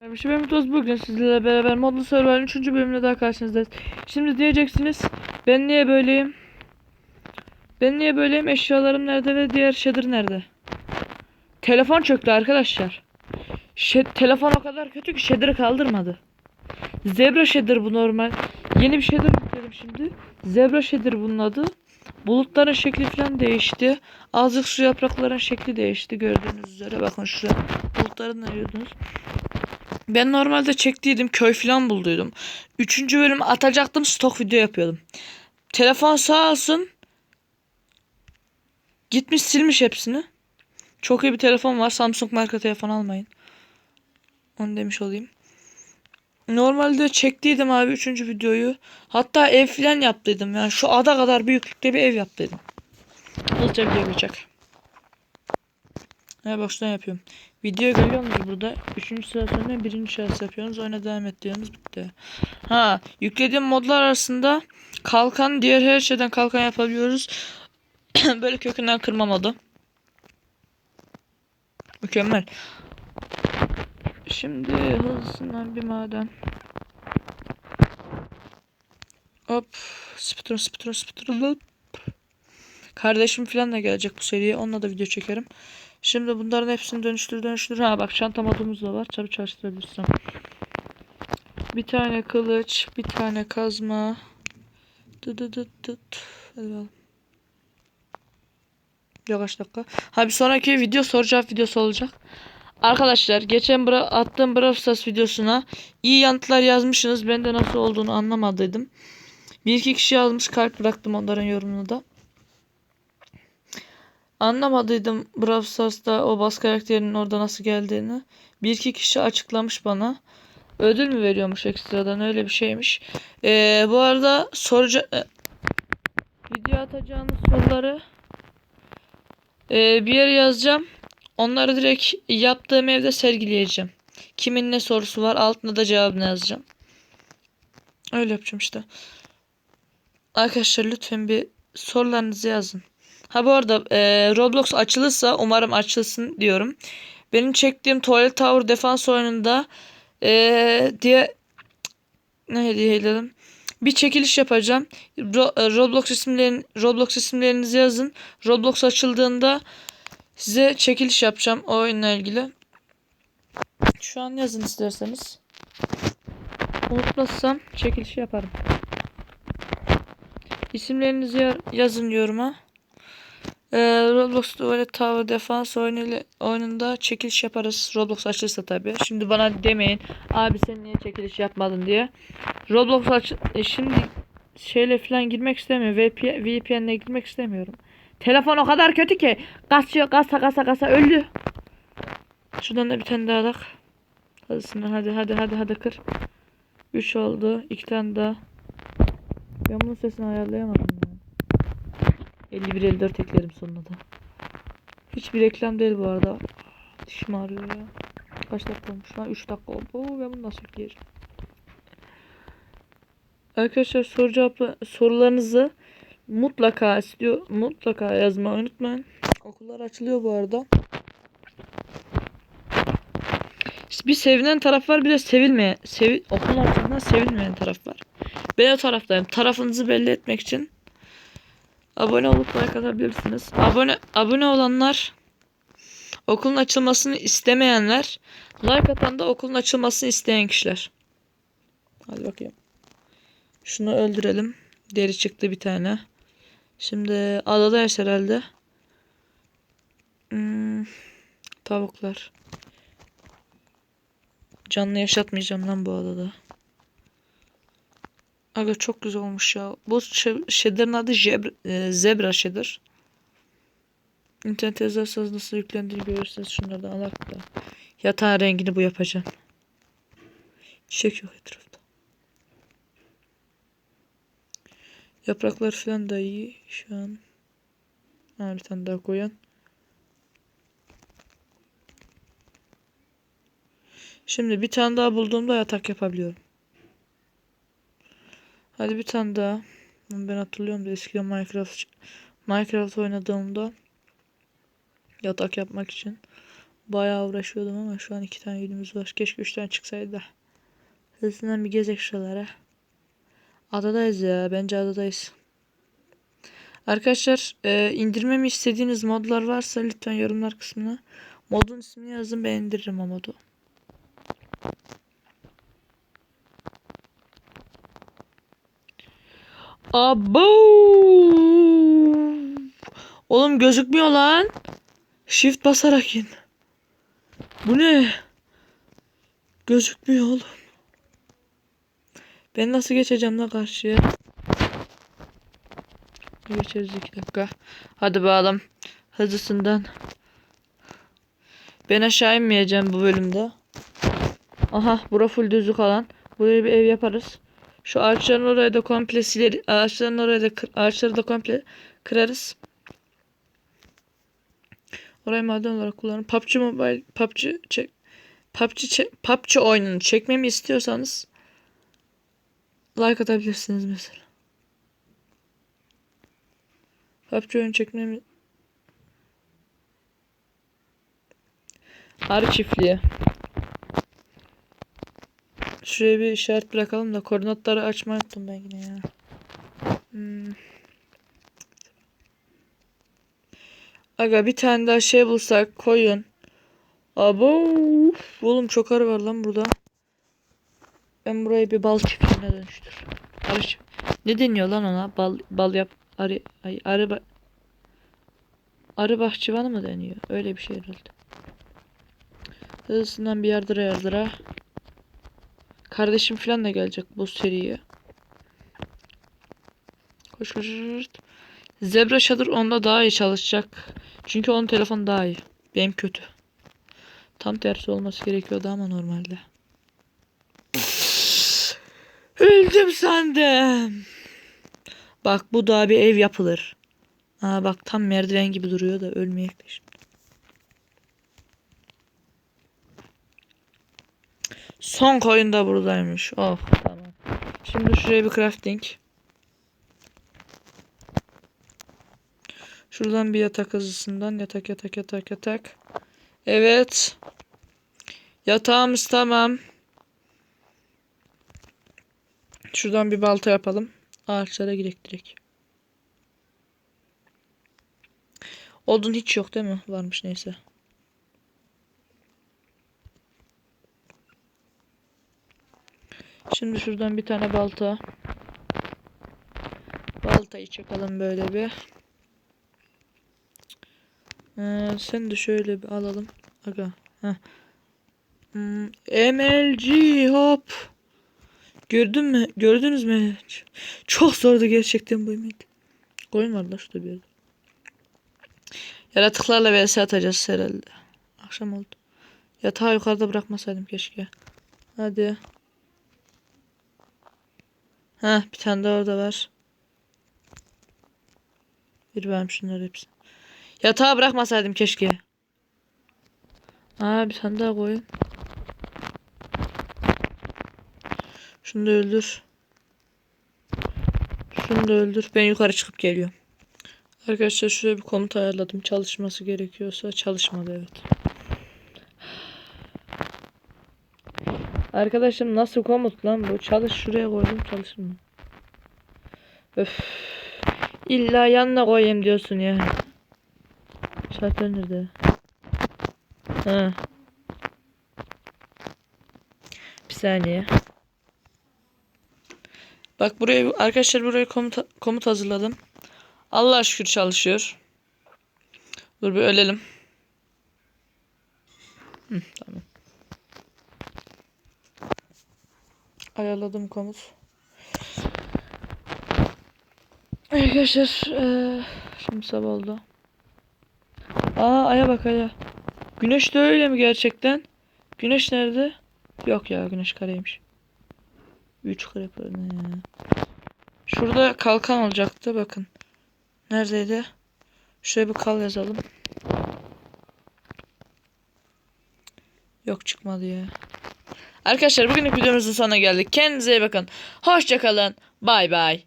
Merhaba ben Mitoz bugün sizlerle beraber Modlu Survivor'ın 3. bölümüne daha karşınızdayız. Şimdi diyeceksiniz ben niye böyleyim? Ben niye böyleyim? Eşyalarım nerede ve diğer shader nerede? Telefon çöktü arkadaşlar. Şe- telefon o kadar kötü ki shader'ı kaldırmadı. Zebra shader bu normal. Yeni bir shader yükledim şimdi. Zebra shader bunun adı. Bulutların şekli falan değişti. Azıcık su yaprakların şekli değişti gördüğünüz üzere. Bakın şuraya bulutları gördünüz? Ben normalde çektiydim köy falan bulduydum. Üçüncü bölüm atacaktım stok video yapıyordum. Telefon sağ olsun. Gitmiş silmiş hepsini. Çok iyi bir telefon var. Samsung marka telefon almayın. Onu demiş olayım. Normalde çektiydim abi üçüncü videoyu. Hatta ev falan yaptıydım. Yani şu ada kadar büyüklükte bir ev yaptıydım. Hızlıca video bak şuradan yapıyorum. Video görüyorsunuz burada. Üçüncü sıra birinci şahıs yapıyorsunuz. Oyuna devam et diyorsunuz. Bitti. Ha yüklediğim modlar arasında kalkan diğer her şeyden kalkan yapabiliyoruz. Böyle kökünden kırma modu. Mükemmel. Şimdi hızlısından bir maden. Hop. Spitron spitron spitron. Kardeşim falan da gelecek bu seriye. Onunla da video çekerim. Şimdi bunların hepsini dönüştür dönüştür. Ha bak çanta modumuz da var. Tabii çalıştırabilirsem. Bir tane kılıç, bir tane kazma. Dı dı dı dı. Hadi bakalım. Yok kaç dakika. Ha bir sonraki video soru cevap videosu olacak. Arkadaşlar geçen bra attığım Brawl videosuna iyi yanıtlar yazmışsınız. Ben de nasıl olduğunu anlamadıydım. Bir iki kişi yazmış kalp bıraktım onların yorumunu da. Anlamadıydım Brawl Stars'ta o bas karakterinin orada nasıl geldiğini. Bir iki kişi açıklamış bana. Ödül mü veriyormuş ekstradan öyle bir şeymiş. Ee, bu arada soruca e, video atacağınız soruları e, bir yere yazacağım. Onları direkt yaptığım evde sergileyeceğim. Kimin ne sorusu var altına da cevabını yazacağım. Öyle yapacağım işte. Arkadaşlar lütfen bir sorularınızı yazın. Ha bu arada e, Roblox açılırsa umarım açılsın diyorum. Benim çektiğim Toilet Tower Defense oyununda e, diye ne hediye dedim. Bir çekiliş yapacağım. Ro- e, Roblox isimlerin Roblox isimlerinizi yazın. Roblox açıldığında size çekiliş yapacağım o oyunla ilgili. Şu an yazın isterseniz. Unutmazsam çekiliş yaparım. İsimlerinizi ya- yazın yoruma. Ee, Roblox Tuvalet Tower Defense oyunu oyununda çekiliş yaparız. Roblox açılırsa tabii. Şimdi bana demeyin. Abi sen niye çekiliş yapmadın diye. Roblox aç e, şimdi şeyle falan girmek istemiyorum. VP VPN'le girmek istemiyorum. Telefon o kadar kötü ki. Kasıyor kasa kasa kasa öldü. Şuradan da bir tane daha alak. Hadi hadi hadi hadi hadi kır. 3 oldu. 2 tane daha. Ben bunun sesini ayarlayamadım ya. 51-54 eklerim sonuna da. Hiçbir reklam değil bu arada. Dişim ağrıyor ya. Kaç dakika olmuş lan? 3 dakika oldu. Oo, ben bunu nasıl yükleyeceğim? Arkadaşlar soru cevapla sorularınızı mutlaka istiyor mutlaka yazmayı unutmayın. Okullar açılıyor bu arada. Bir sevilen taraf var bir de sevilmeyen sevi, okulun ortasında sevilmeyen taraf var. Ben o taraftayım. Tarafınızı belli etmek için abone olup like atabilirsiniz. Abone abone olanlar okulun açılmasını istemeyenler like atan da okulun açılmasını isteyen kişiler. Hadi bakayım. Şunu öldürelim. Deri çıktı bir tane. Şimdi adadayız herhalde. Hmm, tavuklar. Canlı yaşatmayacağım lan bu adada. Aga çok güzel olmuş ya. Bu shader'ın adı Jebra, e, Zebra Shader. İnternet yazarsanız nasıl yüklendiğini görürsünüz. Şunlardan alak da. Yatağın rengini bu yapacağım. Çiçek yok etrafta. Yapraklar falan da iyi şu an. Ha, bir tane daha koyan. Şimdi bir tane daha bulduğumda yatak yapabiliyorum. Hadi bir tane daha. Ben hatırlıyorum da eskiden Minecraft Minecraft oynadığımda yatak yapmak için Bayağı uğraşıyordum ama şu an iki tane günümüz var. Keşke üç tane çıksaydı da. Hızlıdan bir gezek şuralara. Adadayız ya. Bence adadayız. Arkadaşlar e, indirmemi istediğiniz modlar varsa lütfen yorumlar kısmına modun ismini yazın ben indiririm o modu. Abo! Oğlum gözükmüyor lan. Shift basarak in. Bu ne? Gözükmüyor oğlum. Ben nasıl geçeceğim la karşıya? Geçeriz iki dakika. Hadi bakalım. Hızlısından. Ben aşağı inmeyeceğim bu bölümde. Aha bura full düzlük alan. Buraya bir ev yaparız. Şu ağaçların oraya da komple siler. Ağaçların oraya da ağaçları da komple kırarız. Orayı maden olarak kullanın. PUBG Mobile, PUBG çek, PUBG, çek, PUBG oyununu çekmemi istiyorsanız like atabilirsiniz mesela. PUBG oyunu çekmemi Arı çiftliği. Şuraya bir işaret bırakalım da koordinatları açmayı unuttum ben yine ya. Hmm. Aga bir tane daha şey bulsak koyun. Abo. Oğlum çok arı var lan burada. Ben burayı bir bal çiftliğine dönüştür. Arı Ne deniyor lan ona? Bal bal yap arı ay arı arı bahçıvanı mı deniyor? Öyle bir şey herhalde. Hızlısından bir yardıra yardıra. Kardeşim falan da gelecek bu seriye. Koş koş. Zebra Shader onda daha iyi çalışacak. Çünkü onun telefonu daha iyi. Benim kötü. Tam tersi olması gerekiyordu ama normalde. Öldüm sandım. Bak bu daha bir ev yapılır. Aa bak tam merdiven gibi duruyor da ölmeyek de Son koyun da buradaymış. Oh tamam. Şimdi şuraya bir crafting. Şuradan bir yatak hızlısından yatak yatak yatak yatak. Evet. Yatağımız tamam. Şuradan bir balta yapalım. Ağaçlara girek direkt. Odun hiç yok değil mi? Varmış neyse. Şimdi şuradan bir tane balta. Baltayı çakalım böyle bir. Ee, sen de şöyle bir alalım. Aga. Heh. Hmm, MLG hop. Gördün mü? Gördünüz mü? Çok zordu gerçekten bu yemek. Koyun var da şurada bir yerde. Yaratıklarla vs atacağız herhalde. Akşam oldu. Yatağı yukarıda bırakmasaydım keşke. Hadi. Ha bir tane daha orada var. Bir vermiş şunları hepsini. Yatağa bırakmasaydım keşke. Aa bir tane daha koyun. Şunu da öldür. Şunu da öldür. Ben yukarı çıkıp geliyorum. Arkadaşlar şuraya bir komut ayarladım. Çalışması gerekiyorsa çalışmadı evet. Arkadaşım nasıl komut lan bu? Çalış şuraya koydum çalışır mı? Öf. İlla yanına koyayım diyorsun ya. Şartlar nerede? Ha. Bir saniye. Bak buraya arkadaşlar buraya komut, komut hazırladım. Allah şükür çalışıyor. Dur bir ölelim. Hı, tamam. Ayarladım komut. Arkadaşlar eee, şimdi sabah oldu. Aa aya bak aya. Güneş de öyle mi gerçekten? Güneş nerede? Yok ya güneş kareymiş. 3 kare para ne ya? Şurada kalkan olacaktı bakın. Neredeydi? Şuraya bir kal yazalım. Yok çıkmadı ya. Arkadaşlar bugünlük videomuzun sonuna geldik. Kendinize iyi bakın. Hoşçakalın. Bay bay.